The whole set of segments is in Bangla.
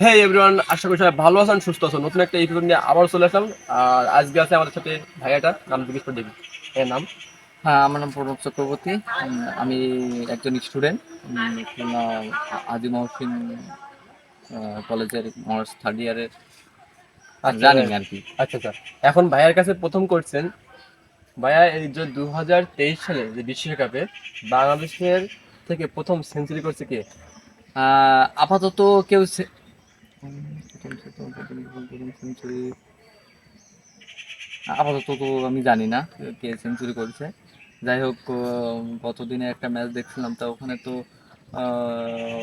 হ্যাঁ এভরিওয়ান আশা করি সবাই ভালো আছেন সুস্থ আছেন। নতুন একটা এপিসোড নিয়ে আবার চলে আসলাম। আর আজকে আছে আমাদের সাথে ভাইয়াটা নাম করে দেখি। এর নাম? হ্যাঁ আমার নাম প্রণব চক্রবর্তী। আমি একজন স্টুডেন্ট আদি মহসিন কলেজের অনার্স থার্ড ইয়ারের জানি আর কি। আচ্ছা আচ্ছা। এখন ভাইয়ার কাছে প্রথম করছেন ভাইয়া এই যে দু হাজার তেইশ সালে যে বিশ্বকাপে বাংলাদেশের থেকে প্রথম সেঞ্চুরি করছে কে? আহ, আপাতত কেউ আপাতত তো আমি জানি না কে সেঞ্চুরি করেছে। যাই হোক গতদিনে একটা ম্যাচ দেখছিলাম, তা ওখানে তো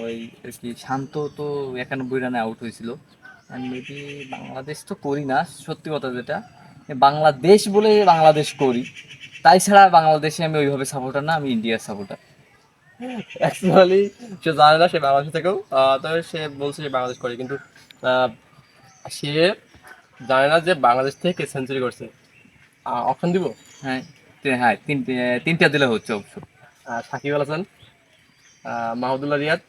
ওই আর কি শান্ত তো একানব্বই রানে আউট হয়েছিল। মেবি বাংলাদেশ তো করি না, সত্যি কথা যেটা। বাংলাদেশ বলে বাংলাদেশ করি। তাই ছাড়া বাংলাদেশে আমি ওইভাবে সাপোর্টার না, আমি ইন্ডিয়ার সাপোর্টার অ্যাকচুয়ালি সে জানে না সে বাংলাদেশ থেকেও। তবে সে বলছে সে বাংলাদেশ করে কিন্তু সে জানে না যে বাংলাদেশ থেকে সেঞ্চুরি করছে। অপশন দিব? হ্যাঁ হ্যাঁ তিনটে তিনটা দিলে হচ্ছে অবশ্য। সাকিব আল হাসান মাহমুদুল্লাহ রিয়াদ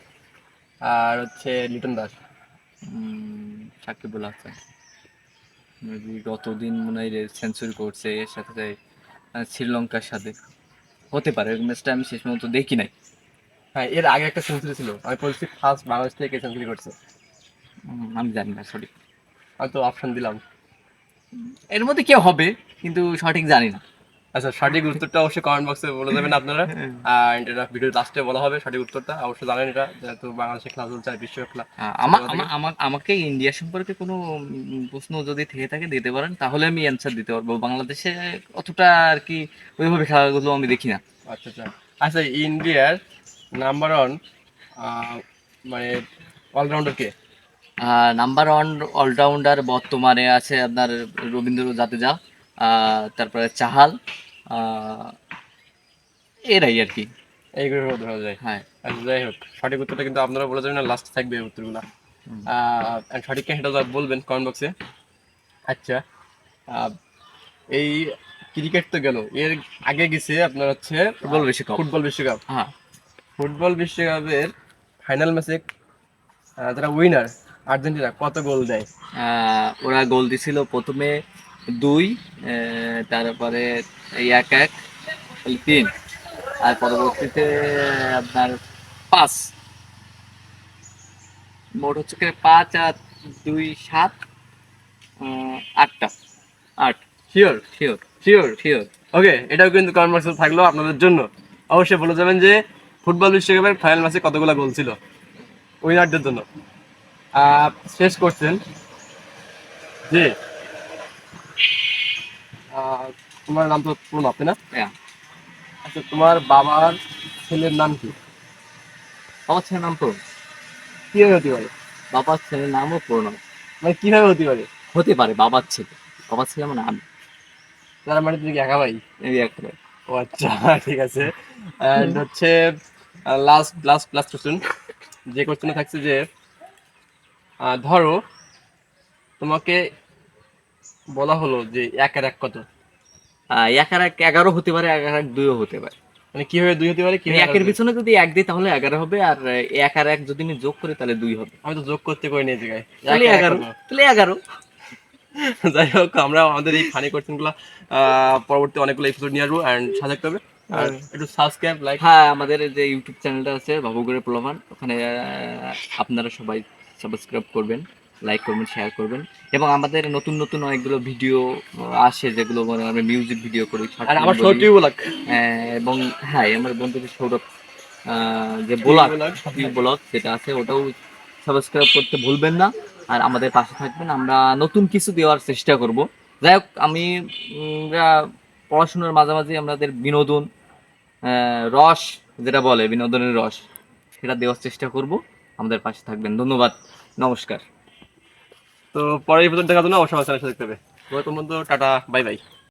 আর হচ্ছে লিটন দাস। উম, সাকিবুল হাসান। গতদিন মনে হয় সেঞ্চুরি করছে এর সাথে শ্রীলঙ্কার সাথে। হতে পারে ম্যাচটা আমি শেষ পর্যন্ত দেখি নাই। হ্যাঁ এর আগে একটা সেঞ্চুরি ছিল। আমি বলছি ফার্স্ট বাংলাদেশ থেকে সেঞ্চুরি করছে। আমি জানি না সঠিক। আমি তো অপশন দিলাম। এর মধ্যে কেউ হবে কিন্তু সঠিক জানি না। আচ্ছা সঠিক উত্তরটা অবশ্যই কমেন্ট বক্সে বলে দেবেন আপনারা। আর এটা ভিডিও লাস্টে বলা হবে সঠিক উত্তরটা। অবশ্যই জানেন এটা যেহেতু বাংলাদেশে খেলা চলছে আর বিশ্বকাপ খেলা। আহ, আমা- আমা- আমা- আমাকে ইন্ডিয়া সম্পর্কে কোনো প্রশ্ন যদি থেকে থাকে দিতে পারেন তাহলে আমি অ্যান্সার দিতে পারব। বাংলাদেশে অতটা আর কি ওইভাবে খেলাগুলো আমি দেখি না। আচ্ছা আচ্ছা। আচ্ছা ইন্ডিয়ার নাম্বার ওয়ান মানে অলরাউন্ডার কে? নাম্বার ওয়ান অলরাউন্ডার বর্তমানে আছে আপনার রবীন্দ্র জাদেজা আহ, তারপরে চাহাল এরাই আর কি। এইগুলো ধরা যায়। হ্যাঁ। আচ্ছা যাই হোক সঠিক উত্তরটা কিন্তু আপনারা বলে যাবেন না লাস্ট থাকবে এই উত্তরগুলো। আহ, সঠিক সেটা বলবেন কমেন্ট বক্সে আচ্ছা আহ, এই ক্রিকেট তো গেল। এর আগে গেছে আপনার হচ্ছে ফুটবল বিশ্বকাপ। ফুটবল বিশ্বকাপ। হ্যাঁ। ফুটবল বিশ্বকাপের ফাইনাল ম্যাচে যারা উইনার আর্জেন্টিনা কত গোল দেয়? আহ, ওরা গোল দিছিল প্রথমে দুই তারপরে এক এক তিন। আর পরবর্তীতে আপনার পাঁচ। মোট হচ্ছে কি পাঁচ আর দুই সাত আটটা। আট। Sure sure sure sure okay এটাও কিন্তু বক্সে থাকল আপনাদের জন্য। অবশ্যই বলে যাবেন যে ফুটবল বিশ্বকাপের ফাইনাল ম্যাচে কতগুলো গোল ছিল? উইনারদের জন্য। শেষ করছেন জি। তোমার নাম তো প্রণব তাই না? হ্যাঁ আচ্ছা তোমার বাবার ছেলের নাম কি? বাবার ছেলের নাম প্রণব। কীভাবে হতে পারে? বাবার ছেলের নামও প্রণব। মানে কীভাবে হতে পারে? হতে পারে বাবার ছেলে। বাবার ছেলে মানে আমি। তারা মানে তুমি কি একা ভাই? এই একটা ও আচ্ছা ঠিক আছে। হচ্ছে লাস্ট লাস্ট লাস্ট কোশ্চেন যে কোশ্চেনে থাকছে যে ধরো তোমাকে বলা হলো যে এক আর এক কত? এক আর এক এগারো হতে পারে এক আর এক দুইও হতে পারে। মানে কীভাবে দুই হতে পারে কীভাবে একের পিছনে যদি এক দিই তাহলে এগারো হবে আর এক আর এক যদি আমি যোগ করি তাহলে দুই হবে। আমি তো যোগ করতে করি নিয়ে জায়গায়। তাহলে এগারো তাহলে এগারো। যাই হোক আমরা আমাদের এই ফানি কোশ্চেনগুলো পরবর্তী অনেকগুলো এপিসোড নিয়ে আসব অ্যান্ড থাকতে হবে। আর একটু সাবস্ক্রাইব লাইক হ্যাঁ আমাদের যে ইউটিউব চ্যানেলটা আছে বাবুগড়ের প্রলোভন ওখানে আপনারা সবাই সাবস্ক্রাইব করবেন লাইক করবেন শেয়ার করবেন। এবং আমাদের নতুন নতুন অনেকগুলো ভিডিও আসে যেগুলো মানে আমরা মিউজিক ভিডিও করি আর আমার। শর্ট ব্লগ এবং হ্যাঁ আমার বন্ধু সৌরভ যে ব্লগ ব্লগ যেটা আছে ওটাও সাবস্ক্রাইব করতে ভুলবেন না। আর আমাদের পাশে থাকবেন আমরা নতুন কিছু দেওয়ার চেষ্টা করব। যাই হোক আমি পড়াশোনার মাঝামাঝি আমাদের বিনোদন রস যেটা বলে, বিনোদনের রস, সেটা দেওয়ার চেষ্টা করব। আমাদের পাশে থাকবেন। ধন্যবাদ। নমস্কার। তো পরের ভিতর দেখার জন্য অবশ্যই দেখতে হবে। হবে তো টাটা বাই বাই